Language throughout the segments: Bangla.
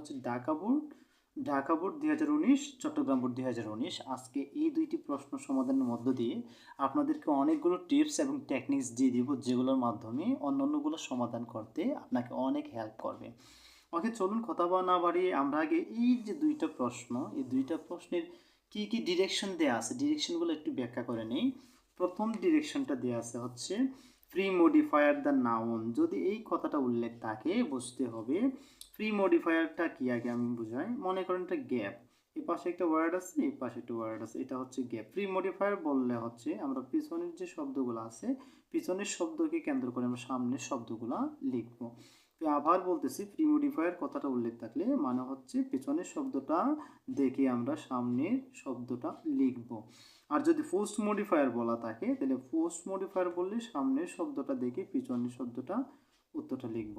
হচ্ছে ঢাকা বোর্ড। ঢাকা বোর্ড দুই হাজার উনিশ, চট্টগ্রাম বোর্ড দুই হাজার উনিশ। আজকে এই দুইটি প্রশ্ন সমাধানের মধ্য দিয়ে আপনাদেরকে অনেকগুলো টিপস এবং টেকনিক্স দিয়ে দিব যেগুলোর মাধ্যমে অন্য অন্যগুলো সমাধান করতে আপনাকে অনেক হেল্প করবে। ওকে, চলুন কথা বা না বাড়িয়ে আমরা আগে এই যে দুইটা প্রশ্ন, এই দুইটা প্রশ্নের কি কি ডিরেকশন দেওয়া আছে ডিরেকশনগুলো একটু ব্যাখ্যা করে নেই। প্রথম ডিরেকশনটা দেওয়া আছে হচ্ছে ফ্রি মডিফায়ার দ্য নাউন যদি এই কথাটা উল্লেখ থাকে, বুঝতে হবে ফ্রি মডিফায়ারটা কি আগে আমি বুঝাই? মনে করেন একটা গ্যাপ এই পাশে একটা ওয়ার্ড আছে, এই পাশে একটা ওয়ার্ড আছে। এটা হচ্ছে গ্যাপ ফ্রি মডিফায়ার বললে হচ্ছে আমরা পিছনের যে শব্দগুলো আছে, পিছনের শব্দকে কেন্দ্র করে আমরা সামনের শব্দগুলো লিখব। তো আবার বলতেছি প্রি মডিফায়ার কথাটা উল্লেখ থাকলে মানে হচ্ছে পেছনের শব্দটা দেখে আমরা সামনের শব্দটা লিখব। আর যদি পোস্ট মডিফায়ার বলা থাকে, তাহলে পোস্ট মডিফায়ার বললে সামনের শব্দটা দেখে পিছনের শব্দটা উত্তরটা লিখব।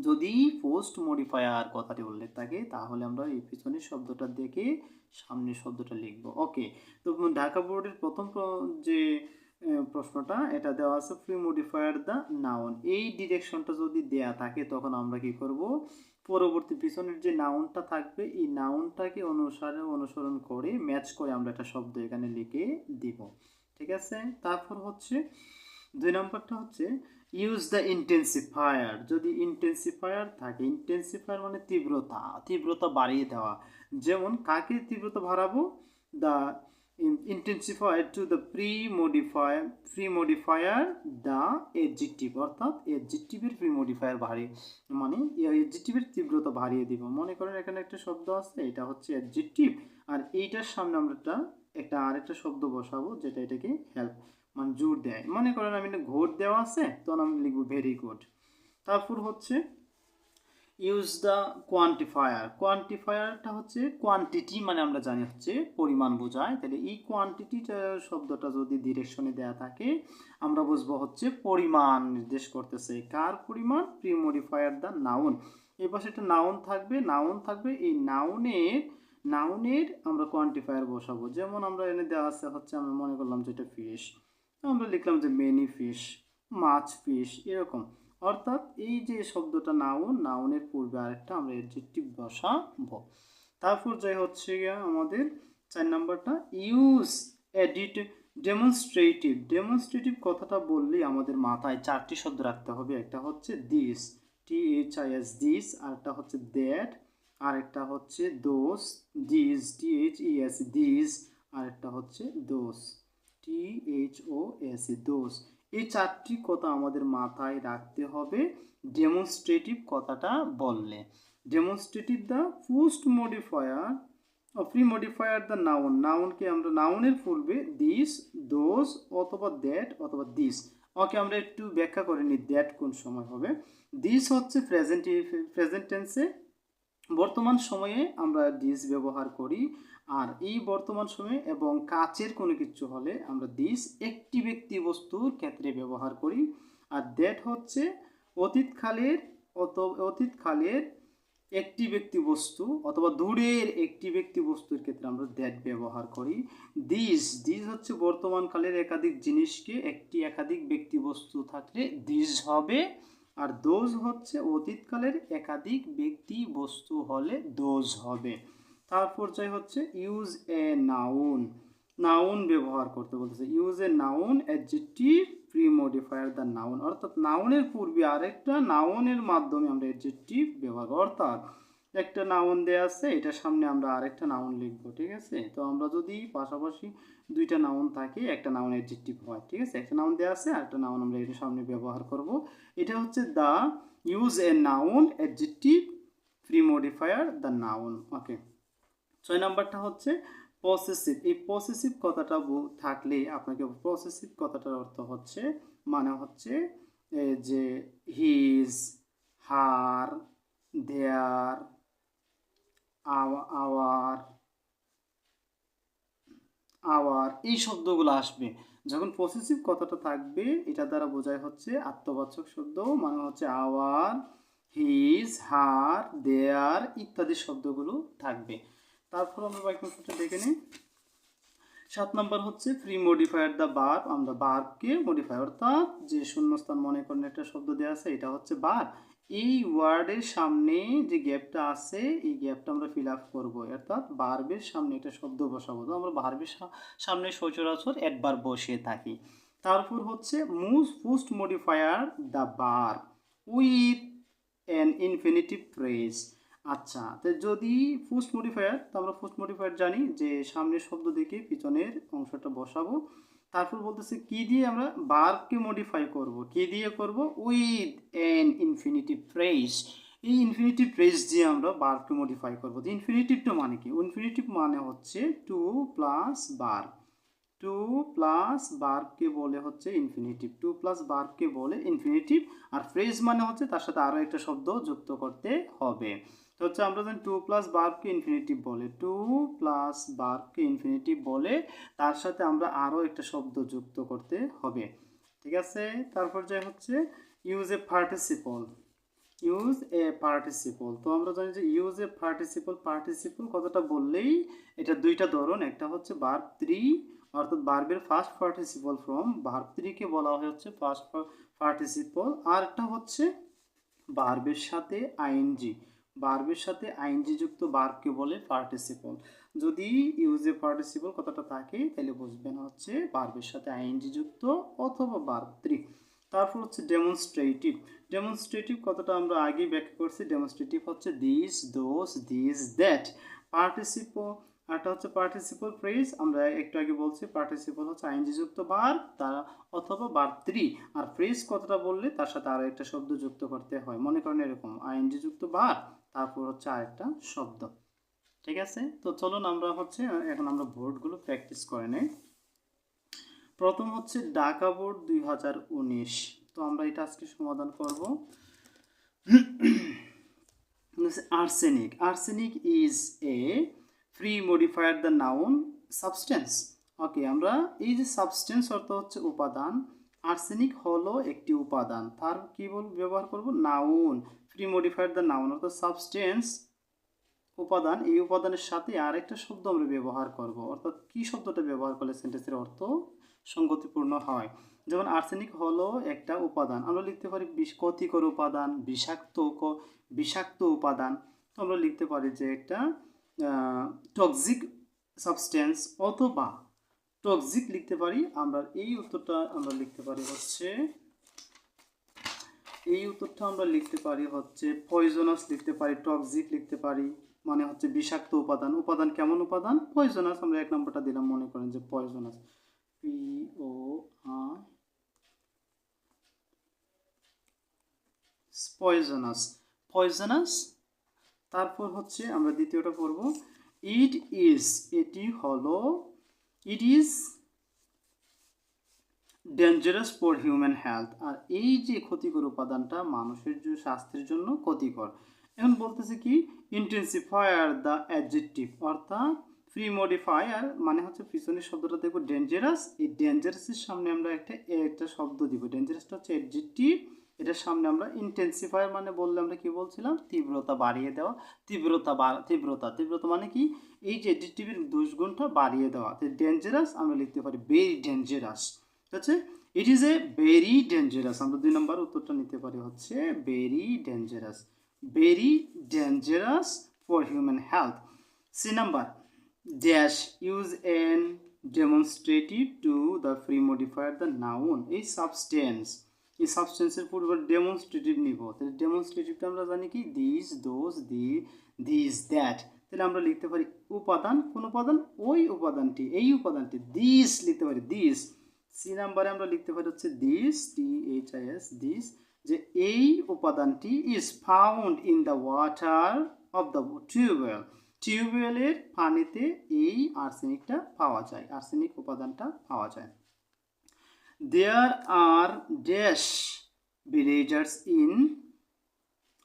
যদি পোস্ট মডিফায়ার কথাটি উল্লেখ থাকে, তাহলে আমরা এই পিছনের শব্দটা দেখে সামনের শব্দটা লিখব। ওকে তো ঢাকা বোর্ডের প্রথম প্র- যে প্রশ্নটা, এটা দেওয়া আছে ফ্রি মডিফায়ার দ্য নাউন এই ডিরেকশনটা যদি দেয়া থাকে, তখন আমরা কি করব? পরবর্তী পিছনের যে নাউনটা থাকবে, এই নাউনটাকে অনুসারে অনুসরণ করে ম্যাচ করে আমরা একটা শব্দ এখানে লিখে দিব। ঠিক আছে? তারপর হচ্ছে, দুই নম্বরটা হচ্ছে ইউজ দ্য ইন্টেন্সিফায়ার যদি ইন্টেন্সিফায়ার থাকে ইন্টেন্সিফায়ার মানে তীব্রতা তীব্রতা বাড়িয়ে দেওয়া। যেমন কাকে তীব্রতা বাড়াবো? The intensifier to the pre modifier pre modifier the adjective অর্থাৎ এডজেক্টিভের প্রি মডিফায়ার বাড়িয়ে মানে এডজেক্টিভের তীব্রতা বাড়িয়ে দিব। মনে করেন এখানে একটা শব্দ আছে, এটা হচ্ছে এডজেক্টিভ আর এইটার সামনে আমরা একটা আরেকটা শব্দ বসাবো, যেটা এটাকে হেল্প মানে জোর দেয় মনে করেন আমি ঘোর দেওয়া আছে, তখন আমি লিখব ভেরি গুড তারপর হচ্ছে ইউজ দ্য কোয়ান্টিফায়ার কোয়ান্টিফায়ারটা হচ্ছে কোয়ান্টিটি মানে আমরা জানি হচ্ছে পরিমাণ বোঝায়। তাহলে এই কোয়ান্টিটিটা শব্দটা যদি ডিরেকশনে দেওয়া থাকে, আমরা বুঝব হচ্ছে পরিমাণ নির্দেশ করতেছে। কার পরিমাণ? প্রি মডিফায়ার দ্য নাউন পাশে একটা নাউন থাকবে নাউন থাকবে। এই নাউনের নাউনের আমরা কোয়ান্টিফায়ার বসাবো। যেমন আমরা এনে দেওয়া আছে, হচ্ছে আমরা মনে করলাম যে এটা ফিশ আমরা লিখলাম যে মেনি ফিশ মাছ ফিশ এরকম। অর্থাৎ এই যে শব্দটা নাউন নাউনের পূর্বে আরেকটা আমরা এডজেক্টিভ বসাবো। তারপর যাই হচ্ছে গিয়া আমাদের চার নাম্বারটা ইউজ এডিট ডেমনস্ট্রেটিভ ডেমনস্ট্রেটিভ কথাটা বললেই আমাদের মাথায় চারটি শব্দ রাখতে হবে। একটা হচ্ছে this T H I S this আর একটা হচ্ছে দ্যাট আর একটা হচ্ছে those this T H E S this আর একটা হচ্ছে দোস T H O S E দোস এই চারটি কথা আমাদের মাথায় রাখতে হবে। ডেমনস্ট্রেটিভ কথাটা বললে। Demonstrative the post modifier pre modifier the noun নাউনকে আমরা নাউনের পূর্বে দিস দোজ অথবা দ্যাট অথবা দিস ওকে আমরা একটু ব্যাখ্যা করে নিই দ্যাট কোন সময় হবে। দিস হচ্ছে প্রেজেন্ট প্রেজেন্ট টেন্সে বর্তমান সময়ে আমরা দিস ব্যবহার করি। আর এই বর্তমান সময়ে এবং কাচের কোনো কিছু হলে আমরা দিস একটি ব্যক্তি বস্তুর ক্ষেত্রে ব্যবহার করি। আর দ্যাট হচ্ছে অতীতকালের অত, অতীতকালের একটি ব্যক্তি বস্তু অথবা দূরের একটি ব্যক্তি বস্তুর ক্ষেত্রে আমরা দ্যাট ব্যবহার করি। দিস দিস হচ্ছে বর্তমানকালের একাধিক জিনিসকে একটি একাধিক ব্যক্তি বস্তু থাকলে দিস হবে। আর দোজ হচ্ছে অতীতকালের একাধিক ব্যক্তি বস্তু হলে দোজ হবে। তারপর যাই হচ্ছে ইউজ এ নাউন নাউন ব্যবহার করতে বলতেছে। Use a noun adjective pre modifier the noun অর্থাৎ নাউনের পূর্বে আরেকটা নাউনের মাধ্যমে আমরা অ্যাডজেক্টিভ ব্যবহার। অর্থাৎ একটা নাউন দেওয়া আছে, এটার সামনে আমরা আরেকটা নাউন লিখব, ঠিক আছে? তো আমরা যদি পাশাপাশি দুইটা নাউন থাকে, একটা নাউন অ্যাডজেক্টিভ হয়, ঠিক আছে? একটা নাউন দেওয়া আছে, আরেকটা নাউন আমরা এটার সামনে ব্যবহার করব। এটা হচ্ছে the use a noun adjective pre modifier the noun okay ছয় নাম্বারটা হচ্ছে পসেসিভ এই পসেসিভ কথাটা থাকলে আপনাকে পসেসিভ কথাটার অর্থ হচ্ছে মানে হচ্ছে যে his her their our our এই শব্দগুলো আসবে। যখন পসেসিভ কথাটা থাকবে, এটা দ্বারা বোঝায় হচ্ছে আত্মবাচক শব্দ মানে হচ্ছে আওয়ার হিজ হার দেয়ার ইত্যাদি শব্দগুলো থাকবে। তারপর আমরা বাক্যাংশটা দেখে নিই। সাত নম্বর হচ্ছে ফ্রি মডিফায়ার দ্য বার্ব আমরা বার্বকে মডিফাই অর্থাৎ যে শূন্যস্থান মনে করেন একটা শব্দ দেওয়া আছে, এটা হচ্ছে বার এই ওয়ার্ডের সামনে যে গ্যাপটা আছে, এই গ্যাপটা আমরা ফিল আপ করব। অর্থাৎ বার্বের সামনে একটা শব্দ বসাবো। তো আমরা বার্বের সামনে সচরাচর একবার বসিয়ে থাকি। তারপর হচ্ছে মুভ পোস্ট মডিফায়ার দ্য বার উইথ অ্যান ইনফিনিটিভ ফ্রেজ আচ্ছা তো যদি পোস্ট মডিফায়ার তো আমরা পোস্ট মডিফায়ার জানি যে সামনের শব্দ দেখে পিছনের অংশটা বসাবো। তারপর বলতেছে কি দিয়ে আমরা বারকে মডিফাই করব? কি দিয়ে করব? উইথ অ্যান ইনফিনিটিভ ফ্রেজ এই ইনফিনিটিভ ফ্রেজ দিয়ে আমরা বারকে মডিফাই করব। ইনফিনিটিভটা মানে কি? ইনফিনিটিভ মানে হচ্ছে টু প্লাস বার টু প্লাস বার্বকে বলে হচ্ছে ইনফিনিটিভ টু প্লাস বার্বকে বলে ইনফিনিটিভ আর ফ্রেজ মানে হচ্ছে তার সাথে আরও একটা শব্দ যুক্ত করতে হবে। হচ্ছে আমরা জানি টু প্লাস বার্বকে ইনফিনিটিভ বলে। টু প্লাস বার্বকে ইনফিনিটিভ বলে, তার সাথে আমরা আরও একটা শব্দ যুক্ত করতে হবে। ঠিক আছে? তারপর যে হচ্ছে use a participle use a participle তো আমরা জানি যে ইউজ এ পার্টিসিপল পার্টিসিপল কথাটা বললেই এটা দুইটা ধরন, একটা হচ্ছে বার্ব থ্রি অর্থাৎ বার্বের ফার্স্ট পার্টিসিপল ফ্রম বার্ব থ্রিকে বলা হয় হচ্ছে ফার্স্ট পার্টিসিপল আর একটা হচ্ছে বার্বের সাথে আইএনজি বার্বের সাথে আইএনজি যুক্ত বার্বকে বলে পার্টিসিপল যদি ইউজ পার্টিসিপল কথাটা থাকে, তাহলে বুঝবেন হচ্ছে বার্বের সাথে আইএনজি যুক্ত অথবা বার্ব থ্রি তারপর হচ্ছে ডেমনস্ট্রেটিভ ডেমনস্ট্রেটিভ কথাটা আমরা আগেই ব্যাখ্যা করছি ডেমনস্ট্রেটিভ হচ্ছে this those this that participle একটা হচ্ছে পার্টিসিপল ফ্রেজ আমরা একটু আগে বলছি পার্টিসিপল হচ্ছে আইনজি যুক্ত বার তার অথবা বার থ্রি আর ফ্রেজ কথাটা বললে তার সাথে আরও একটা শব্দ যুক্ত করতে হয়। মনে করেন এরকম আইনজি যুক্ত বার তারপর হচ্ছে আরেকটা শব্দ। ঠিক আছে? তো চলুন আমরা হচ্ছে, এখন আমরা বোর্ডগুলো প্র্যাকটিস করে নেই। প্রথম হচ্ছে ঢাকা বোর্ড দুই হাজার উনিশ। তো আমরা এটা আজকে সমাধান করব। Arsenic. Arsenic is a pre modifier the noun substance okay, আমরা এই যে সাবস্টেন্স অর্থ হচ্ছে উপাদান, আর্সেনিক হলো একটি উপাদান। তার কি বল ব্যবহার করব? Noun pre modifier the noun অর্থাৎ সাবস্টেন্স উপাদান, এই উপাদানের সাথে আরেকটা শব্দ আমরা ব্যবহার করব। অর্থাৎ কি শব্দটা ব্যবহার করলে সেন্টেন্সের অর্থ সঙ্গতিপূর্ণ হয়? যেমন আর্সেনিক হলো একটা উপাদান। আমরা লিখতে পারি ক্ষতিকর উপাদান, বিষাক্ত বিষাক্ত উপাদান। আমরা লিখতে পারি যে একটা টক্সিক সাবস্টেন্স অথবা টক্সিক লিখতে পারি। আমরা এই উত্তরটা আমরা লিখতে পারি হচ্ছে এই উত্তরটা আমরা লিখতে পারি হচ্ছে পয়জনাস লিখতে পারি টক্সিক লিখতে পারি মানে হচ্ছে বিষাক্ত উপাদান। উপাদান কেমন উপাদান? পয়জনাস আমরা এক নম্বরটা দিলাম, মনে করেন যে poisonous P O poisonous poisonous তারপর হচ্ছে আমরা দ্বিতীয়টা পড়ব। ইট ইজ এটি হলো it is dangerous for human health আর এই যে ক্ষতিকর উপাদানটা মানুষের যে স্বাস্থ্যের জন্য ক্ষতিকর। এখন বলতেছে কি? ইন্টেন্সিফায়ার দ্য অ্যাডজেক্টিভ অর্থাৎ ফ্রি মডিফায়ার মানে হচ্ছে পিছনের শব্দটা দেখব ডেঞ্জারাস এই ডেঞ্জারাসের সামনে আমরা একটা একটা শব্দ দিব। ডেঞ্জারাসটা হচ্ছে অ্যাডজেক্টিভ এটার সামনে আমরা ইন্টেন্সিফায়ার মানে বললে আমরা কি বলছিলাম? তীব্রতা বাড়িয়ে দেওয়া। তীব্রতা তীব্রতা। তীব্রতা মানে কি? এই যে অ্যাডজেক্টিভের দুষ্গুণটা বাড়িয়ে দেওয়া। ডেঞ্জারাস আমরা লিখতে পারি ভেরি ডেঞ্জারাস ঠিক আছে it is a very dangerous আমরা দুই নম্বর উত্তরটা নিতে পারি হচ্ছে very dangerous very dangerous for human health C number dash use an demonstrative to the pre modifier the noun এই সাবস্টেন্স এই সাবস্টেন্সের পূর্বে ডেমনস্ট্রেটিভ নিব। তাহলে ডেমনস্ট্রেটিভটা আমরা জানি কি? This those the this that তাহলে আমরা লিখতে পারি উপাদান, কোন উপাদান? ওই উপাদানটি, এই উপাদানটি দিস লিখতে পারি দিস সি নাম্বারে আমরা লিখতে পারি হচ্ছে this T H I S this যে এই উপাদানটি is found in the water of the tubewell টিউবওয়েলের পানিতে এই আর্সেনিকটা পাওয়া যায় আর্সেনিক উপাদানটা পাওয়া যায়। There are dash villagers in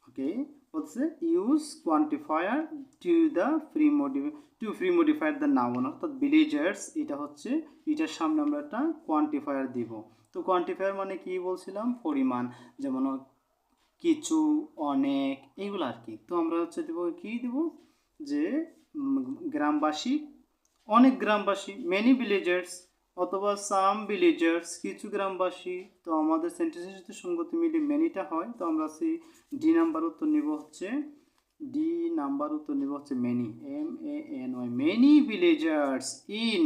okay হচ্ছে use quantifier to the pre modi to pre modifier the noun অর্থাৎ ভিলেজার্স এটা হচ্ছে, এটার সামনে আমরা একটা কোয়ান্টিফায়ার দিব। তো কোয়ান্টিফায়ার মানে কি বলছিলাম? পরিমাণ। যেমন কিছু, অনেক এইগুলো আর কি। তো আমরা হচ্ছে দেবো, কি দেব? যে গ্রামবাসী, অনেক গ্রামবাসী মেনি ভিলেজার্স অথবা সাম ভিলেজার্স কিছু গ্রামবাসী, তো আমাদের সেন্টেন্সের সাথে সঙ্গতি মিলে মেনিটা হয়, তো আমরা সেই ডি নাম্বার উত্তর নিব হচ্ছে ডি নাম্বার উত্তর নিব হচ্ছে many M A N Y many villagers in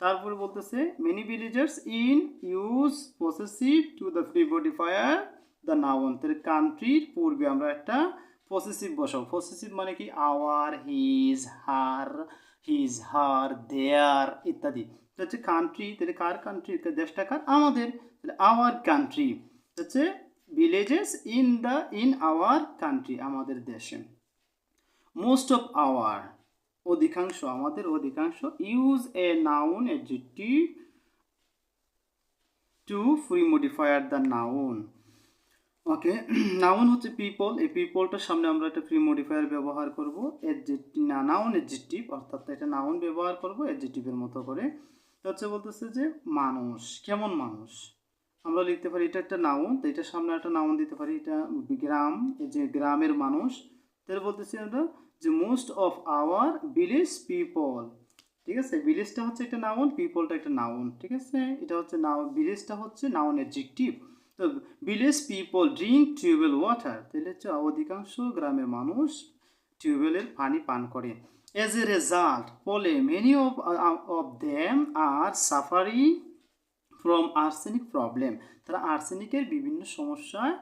তারপরে বলতেছে many villagers in use possessive to the pre modifier the তাহলে কান্ট্রির পূর্বে আমরা একটা পসেসিভ বসাবো পসেসিভ মানে কি? Our his her his her their ইত্যাদি। হচ্ছে কান্ট্রি তাহলে কার কান্ট্রি দেশটা কার আমাদের। তাহলে আওয়ার কান্ট্রি হচ্ছে villages in the in our country আমাদের দেশে। মোস্ট অফ আওয়ার অধিকাংশ, আমাদের অধিকাংশ use a noun adjective to pre modifier the noun okay noun হচ্ছে পিপল এই পিপলটার সামনে আমরা একটা ফ্রি মডিফায়ার ব্যবহার করব। এডজেক্টিভ নাউন এডজেক্টিভ অর্থাৎ এটা নাউন ব্যবহার করব এডজেক্টিভের মতো করে। হচ্ছে বলতেছে যে মানুষ, কেমন মানুষ? আমরা লিখতে পারি এটা একটা নাউন তো এটার সামনে একটা নাউন দিতে পারি, এটা গ্রাম যে গ্রামের মানুষ। তাহলে বলতেছি আমরা যে most of our village people ঠিক আছে? ভিলেজটা হচ্ছে একটা নাউন পিপলটা একটা নাউন ঠিক আছে? এটা হচ্ছে নাউন ভিলেজটা হচ্ছে নাউন এডজেক্টিভ তো village people drink tubewell water তাহলে হচ্ছে অধিকাংশ গ্রামের মানুষ টিউবওয়েলের পানি পান করে। এজ এ রেজাল্ট ফলে many of of them are suffering from arsenic problem তারা আর্সেনিকের বিভিন্ন সমস্যায়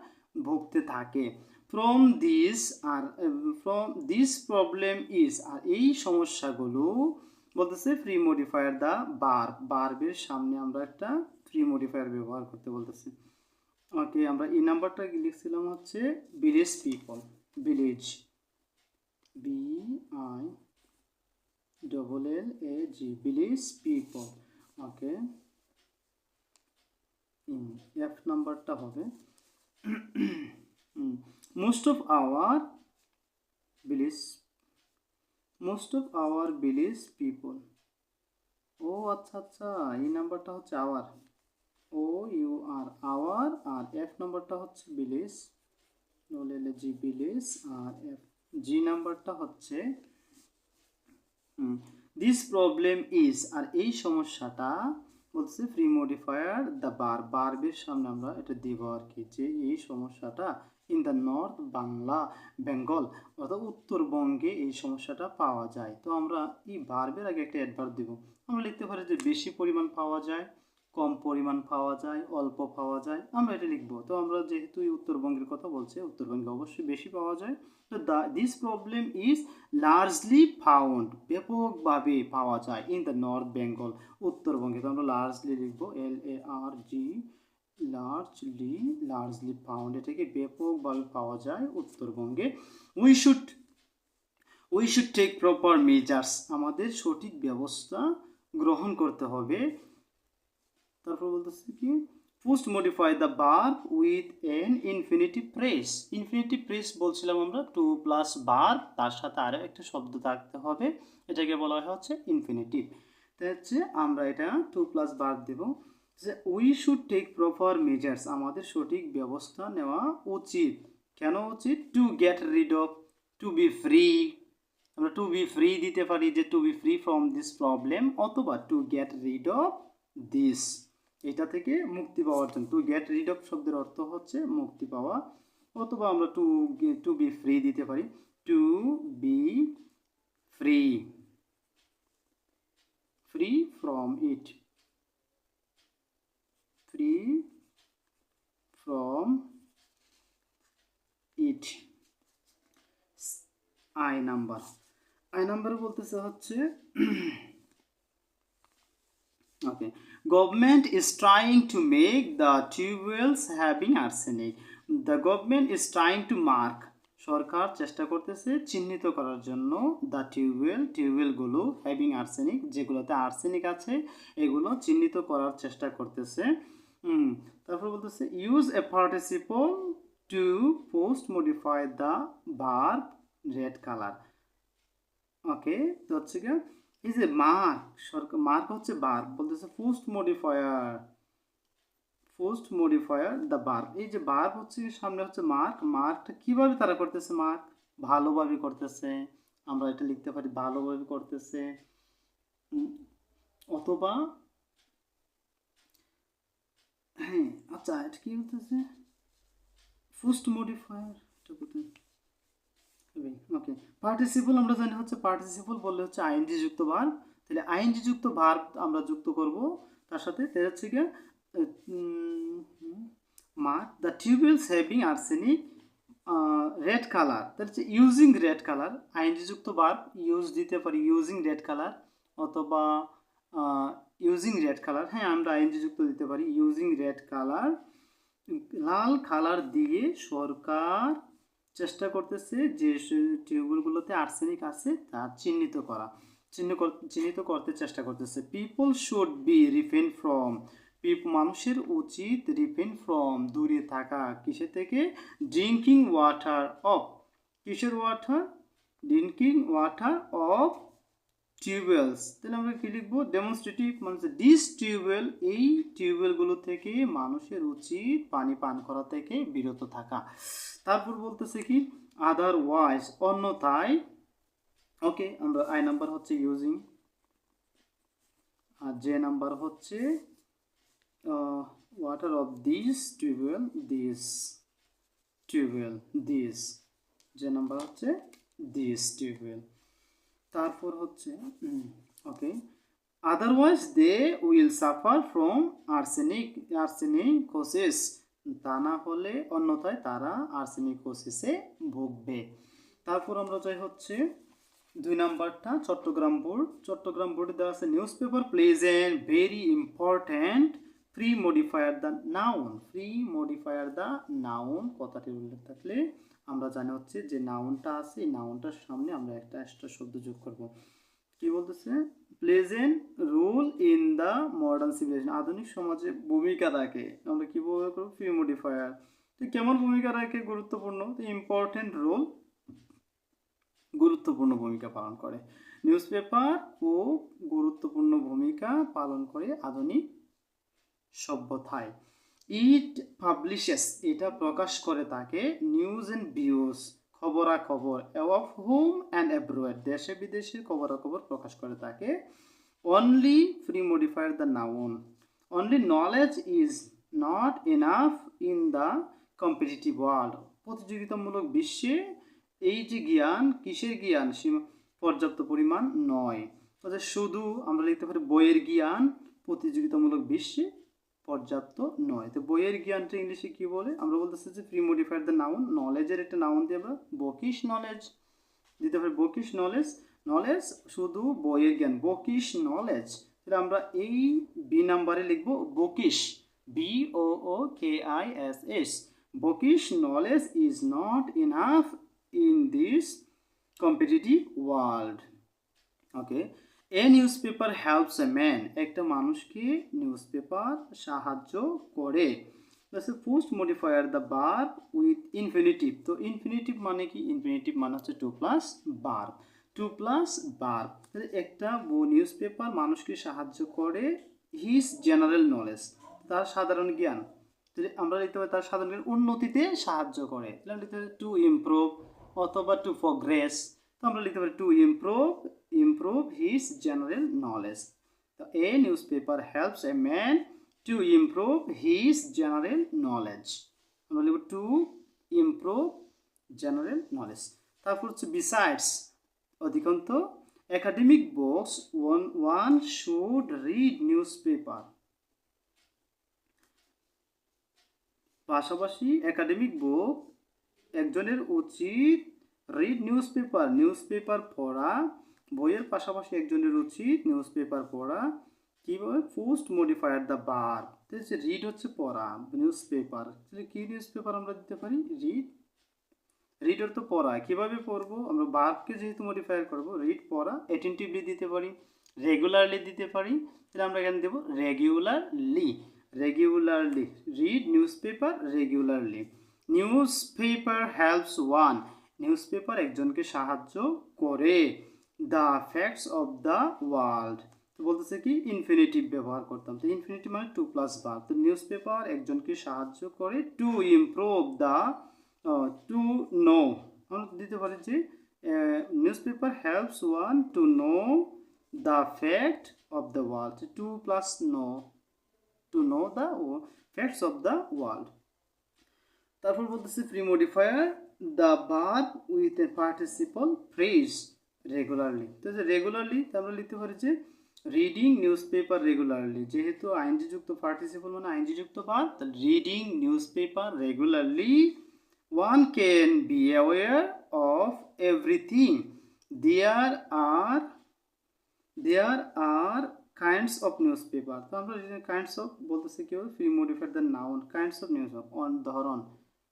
ভুগতে থাকে। From this R from this problem is আর এই সমস্যাগুলো বলতেছে ফ্রি মডিফায়ার দ্য বার বার্বের সামনে আমরা একটা ফ্রি মডিফায়ার ব্যবহার করতে বলতেছি। ওকে আমরা এই নাম্বারটা লিখছিলাম হচ্ছে village people village V I double L A G village people okay F নাম্বারটা হবে. Most of our village most of our village people ও আচ্ছা আচ্ছা এই নাম্বারটা হচ্ছে our O, U, R our R F নাম্বারটা হচ্ছে ভিলেজ নলেলে জি ভিলেজ আর এফ জি নাম্বারটা হচ্ছে দিস প্রবলেম ইজ আর এই সমস্যাটা বলছে ফ্রি মডিফায়ার দ্য বার বার্বের সামনে আমরা এটা দেব আর কি, যে এই সমস্যাটা in the north Bangla Bengal অর্থাৎ উত্তরবঙ্গে এই সমস্যাটা পাওয়া যায়। তো আমরা এই বার্বের আগে একটা অ্যাডভার্ব দেব। আমরা লিখতে পারি যে বেশি পরিমাণ পাওয়া যায়। কম পরিমাণ পাওয়া যায়, অল্প পাওয়া যায়, আমরা এটা লিখব। তো আমরা যেহেতু উত্তরবঙ্গের কথা বলছি, উত্তরবঙ্গে অবশ্যই বেশি পাওয়া যায়। তো the this problem is largely found ব্যাপকভাবে পাওয়া যায় ইন দ্য নর্থ বেঙ্গল উত্তরবঙ্গে। তো আমরা লার্জলি লিখব L A R G largely largely found এটাকে ব্যাপকভাবে পাওয়া যায় উত্তরবঙ্গে। We should we should take proper measures আমাদের সঠিক ব্যবস্থা গ্রহণ করতে হবে। তারপর বলতেছে কি? Post modify the bar with an infinitive phrase infinitive phrase বলছিলাম আমরা টু প্লাস বার তার সাথে আরও একটা শব্দ থাকতে হবে। এটাকে বলা হয় হচ্ছে ইনফিনিটিভ তো হচ্ছে আমরা এটা টু প্লাস বার দেব। যে we should take proper measures আমাদের সঠিক ব্যবস্থা নেওয়া উচিত। কেন উচিত? To get rid of to be free আমরা টু বি ফ্রি দিতে পারি যে to be free from this problem অথবা to get rid of this এটা থেকে মুক্তি পাওয়ার জন্য টু গেট রিড অফ শব্দের অর্থ হচ্ছে মুক্তি পাওয়া অথবা আমরা টু টু বি ফ্রি দিতে পারি। To be free free from it free from it I number I number বলতেছে হচ্ছে okay. Government is trying to make the wells having arsenic. The government is trying to mark. সরকার চেষ্টা করতেছে চিহ্নিত করার জন্য দ্য টিউবওয়েল টিউবওয়েলগুলো হ্যাভিং আর্সেনিক যেগুলোতে আর্সেনিক আছে, এগুলো চিহ্নিত করার চেষ্টা করতেছে। তারপর বলতেছে use a participle to post modify the bar red colour okay তো হচ্ছে কি এই যে মার্ক সরকার মার্ক হচ্ছে বার বলতেছে post modifier post modifier the বার এই যে বার হচ্ছে, সামনে হচ্ছে মার্ক মার্কটা কীভাবে তারা করতেছে মার্ক ভালোভাবে করতেছে, আমরা এটা লিখতে পারি ভালোভাবে করতেছে অথবা হ্যাঁ আচ্ছা এটা কি হতেছে? ফার্স্ট মডিফায়ার এটা কোথায়? ওকে পার্টিসিপল আমরা জানি হচ্ছে পার্টিসিপল বললে হচ্ছে আইএনজি যুক্ত ভার তাহলে আইএনজি যুক্ত ভার আমরা যুক্ত করব। তার সাথে এটা হচ্ছে গিয়ে mark, the tubewells having arsenic red colour. তাহলে হচ্ছে ইউজিং রেড কালার। আইএনজি যুক্ত ভার ইউজ দিতে পারি ইউজিং রেড কালার অথবা ইউজিং রেড কালার। হ্যাঁ আমরা আইএনজি যুক্ত দিতে পারি ইউজিং রেড কালার। লাল কালার দিয়ে সরকার চেষ্টা করতেছে যে টিউবওয়েলগুলোতে আর্সেনিক আছে তা চিহ্নিত করা। চিহ্ন চিহ্নিত করতে চেষ্টা করতেছে। People should be refrain from মানুষের উচিত রিফেন ফ্রম দূরে থাকা। কিসের থেকে? ড্রিঙ্কিং ওয়াটার অফ কিসের water drinking water of tubewells তাহলে আমরা কি লিখব? ডেমনস্ট্রেটিভ মানে ডিস টিউবওয়েল এই টিউবওয়েলগুলো থেকে মানুষের উচিত পানি পান করা থেকে বিরত থাকা। তারপর বলতেছে কি? আদারওয়াইজ অন্যথায়। ওকে, আমরা আই নাম্বার হচ্ছে ইউজিং আর যে নাম্বার হচ্ছে water of this tubewell this tubewell this যে নাম্বার হচ্ছে দিস টিউবওয়েল তারপর হচ্ছে okay otherwise they will suffer from arsenic arsenicosis তা না হলে অন্যথায় তারা আর্সেনিকোসিসে ভুগবে। তারপর আমরা যাই হচ্ছে দুই নাম্বারটা চট্টগ্রাম বোর্ড। চট্টগ্রাম বোর্ডে দেওয়া আছে newspaper plays an very important pre modifier the noun pre modifier the noun কথাটি উল্লেখ থাকলে আমরা জানি হচ্ছে যে নাউনটা আছে, এই নাউনটার সামনে আমরা একটা এক্সট্রা শব্দ যোগ করব। কি বলতেছে? Pleasant role in the modern civilization আধুনিক সমাজে ভূমিকা রাখে। আমরা কি ব্যবহার করব ফ্রি মডিফায়ার তো কেমন ভূমিকা রাখে? গুরুত্বপূর্ণ। তো ইম্পর্টেন্ট রোল গুরুত্বপূর্ণ ভূমিকা পালন করে। নিউজ পেপার খুব গুরুত্বপূর্ণ ভূমিকা পালন করে আধুনিক সভ্যতায়। ইট পাবলিশেস, এটা প্রকাশ করে তাকে নিউজ অ্যান্ড ভিউজ, খবরাখবর অফ হোম অ্যান্ড অ্যাব্রোয়েড, দেশে বিদেশে খবরাখবর প্রকাশ করে তাকে। Only pre modifier the noun, only knowledge is not enough in the competitive world. প্রতিযোগিতামূলক বিশ্বে এই যে জ্ঞান, কিসের জ্ঞান? পর্যাপ্ত পরিমাণ নয়। তাদের শুধু আমরা লিখতে পারি বইয়ের জ্ঞান, প্রতিযোগিতামূলক বিশ্বে পর্যাপ্ত নয়। তো বইয়ের জ্ঞানটা ইংলিশে কি বলে? আমরা বলতেছি যে প্রি মডিফাইড দ্য নাউন নলেজের একটা নাউন দিয়ে আমরা বকিশ নলেজ দিতে পারি। বকিশ নলেজ নলেজ শুধু বইয়ের জ্ঞান, বকিশ নলেজ তাহলে আমরা এই বি নাম্বারে লিখব বকিশ B O O K I S S বকিশ knowledge is not enough in this competitive world okay A newspaper helps a man একটা মানুষকে নিউজ পেপার সাহায্য করে। পোস্ট মডিফায়ার দ্য বার উইথ ইনফিনিটিভ তো ইনফিনিটিভ মানে কি? ইনফিনিটিভ মানে হচ্ছে টু প্লাস বার টু প্লাস বার একটা নিউজ পেপার মানুষকে সাহায্য করে হিজ জেনারেল নলেজ তার সাধারণ জ্ঞান। আমরা লিখতে পারি তার সাধারণ জ্ঞান উন্নতিতে সাহায্য করে। লিখতে টু ইমপ্রুভ অথবা টু প্রগ্রেস তো আমরা লিখতে পারি to improve improve his general knowledge তো a newspaper helps a man to improve his general knowledge আমরা লিখব টু ইমপ্রুভ জেনারেল নলেজ তারপর হচ্ছে besides অধিকন্ত academic books one one should read newspaper পাশাপাশি একাডেমিক বুক একজনের উচিত read newspaper newspaper পড়া। বইয়ের পাশাপাশি একজনের উচিত নিউজ পেপার পড়া। কীভাবে? পোস্ট মডিফায়ার দ্য বার হচ্ছে রিড হচ্ছে পড়া নিউজ পেপার কী নিউজ পেপার আমরা দিতে পারি? রিড রিড অর্থ পড়া। কীভাবে পড়ব? আমরা বারকে যেহেতু মডিফায়ার করব রিড পড়া অ্যাটেন্টিভলি দিতে পারি রেগুলারলি দিতে পারি, তাহলে আমরা এখানে দেবো regularly regularly read newspaper regularly newspaper helps one newspaper একজনকে সাহায্য করে। The facts of the world তো বলতেছে কি ইনফিনিটিভ ব্যবহার করতাম। তো ইনফিনিটিভ মানে টু প্লাস বার তো নিউজ পেপার একজনকে সাহায্য করে to improve the to know আমরা দিতে পারি যে newspaper helps one to know the fact of the world to plus know to know the facts of the world তারপর বলতেছে pre modifier the verb with a participle phrase regularly তো যে রেগুলারলি আমরা লিখতে পারি যে রিডিং নিউজ পেপার রেগুলারলি যেহেতু আইনজি যুক্ত পার্টিসিপল মানে আইনজি যুক্ত ভার্ব তাহলে reading newspaper regularly one can be aware of everything there are there are kinds of newspaper তো আমরা কাইন্ডস অফ বলতেছি কি হবে pre modified the noun kinds of news on ধরন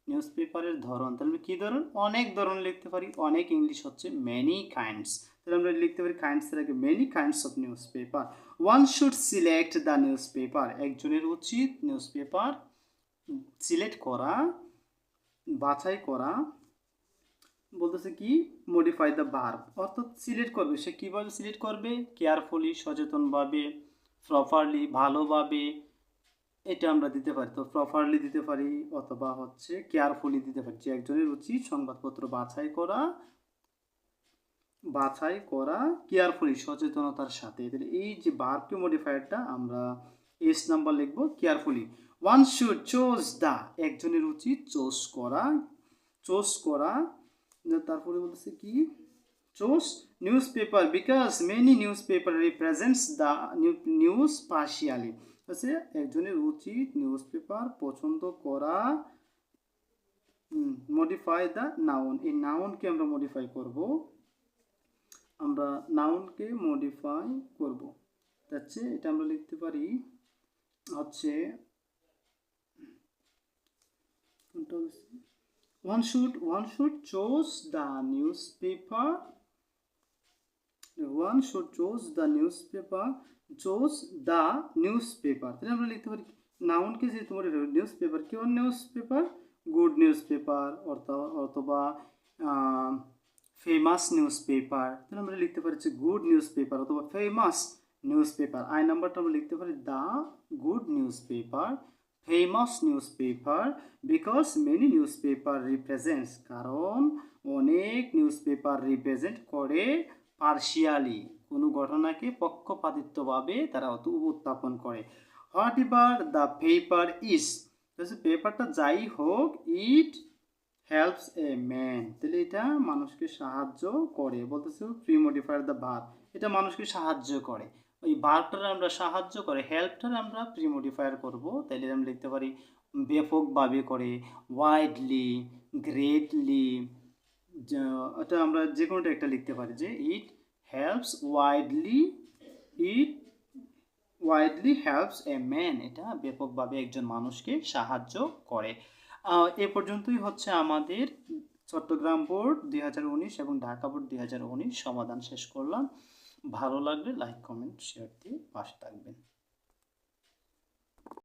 নিউজ পেপারের ধরন। তাহলে কী ধরন? অনেক ধরন লিখতে পারি। অনেক ইংলিশ হচ্ছে মেনি কাইন্ডস তাহলে আমরা লিখতে পারি কাইন্ডসের আগে many kinds of newspaper one should select the newspaper একজনের উচিত নিউজ পেপার সিলেক্ট করা, বাছাই করা। বলতেছে কি? মডিফাই দ্য ভার্ব অর্থাৎ সিলেক্ট করবে। সে কীভাবে সিলেক্ট করবে? কেয়ারফুলি সচেতনভাবে প্রপারলি ভালোভাবে এটা আমরা দিতে পারি। তো প্রপারলি দিতে পারি অথবা হচ্ছে কেয়ারফুলি দিতে পারি। যে একজনের উচিত সংবাদপত্র বাছাই করা বাছাই করা কেয়ারফুলি সচেতনতার সাথে। তাহলে এই যে বার্বকে মডিফায়ারটা আমরা এস নাম্বার লিখব carefully one should choose the একজনের উচিত চোজ করা চোজ করা। তারপরে বলতেছে কি? Choose newspaper because many newspaper represents the news partially হচ্ছে একজনের উচিত নিউজ পেপার পছন্দ করা মডিফাই দ্য নাউন এই নাউনকে আমরা মডিফাই করব। আমরা নাউনকে মডিফাই করব। যাচ্ছে এটা আমরা লিখতে পারি হচ্ছে one should one should chose the newspaper, one should chose the newspaper chose the newspaper. তাহলে আমরা লিখতে পারি নাউনকে যে নিউজ পেপার কেমন news paper good news paper অথবা ফেমাস নিউজ পেপার তাহলে আমরা লিখতে পারি যে গুড নিউজ পেপার অথবা ফেমাস নিউজ পেপার আই নাম্বারটা আমরা লিখতে পারি the good newspaper famous newspaper because many newspaper represents কারণ অনেক নিউজ পেপার রিপ্রেজেন্ট করে পার্শিয়ালি কোনো ঘটনাকে পক্ষপাতিত্বভাবে তারা উপস্থাপন করে। Whatever the paper is পেপারটা যাই হোক ইট হেল্পস এ ম্যান তাহলে এটা মানুষকে সাহায্য করে। বলতেছে প্রি মডিফায়ার দ্য ভার এটা মানুষকে সাহায্য করে। ওই ভার্বটার আমরা সাহায্য করে হেল্পটার আমরা প্রি মডিফায়ার করব। তাইলে আমরা লিখতে পারি ব্যাপকভাবে করে ওয়াইডলি গ্রেটলি এটা আমরা যে কোনোটা একটা লিখতে পারি যে it helps widely it widely helps a man এটা ব্যাপকভাবে একজন মানুষকে সাহায্য করে। এ পর্যন্তই হচ্ছে আমাদের চট্টগ্রাম বোর্ড দুই হাজার উনিশ এবং ঢাকা বোর্ড দুই হাজার উনিশ সমাধান শেষ করলাম। ভালো লাগলে লাইক কমেন্ট শেয়ার দিয়ে পাশে থাকবেন।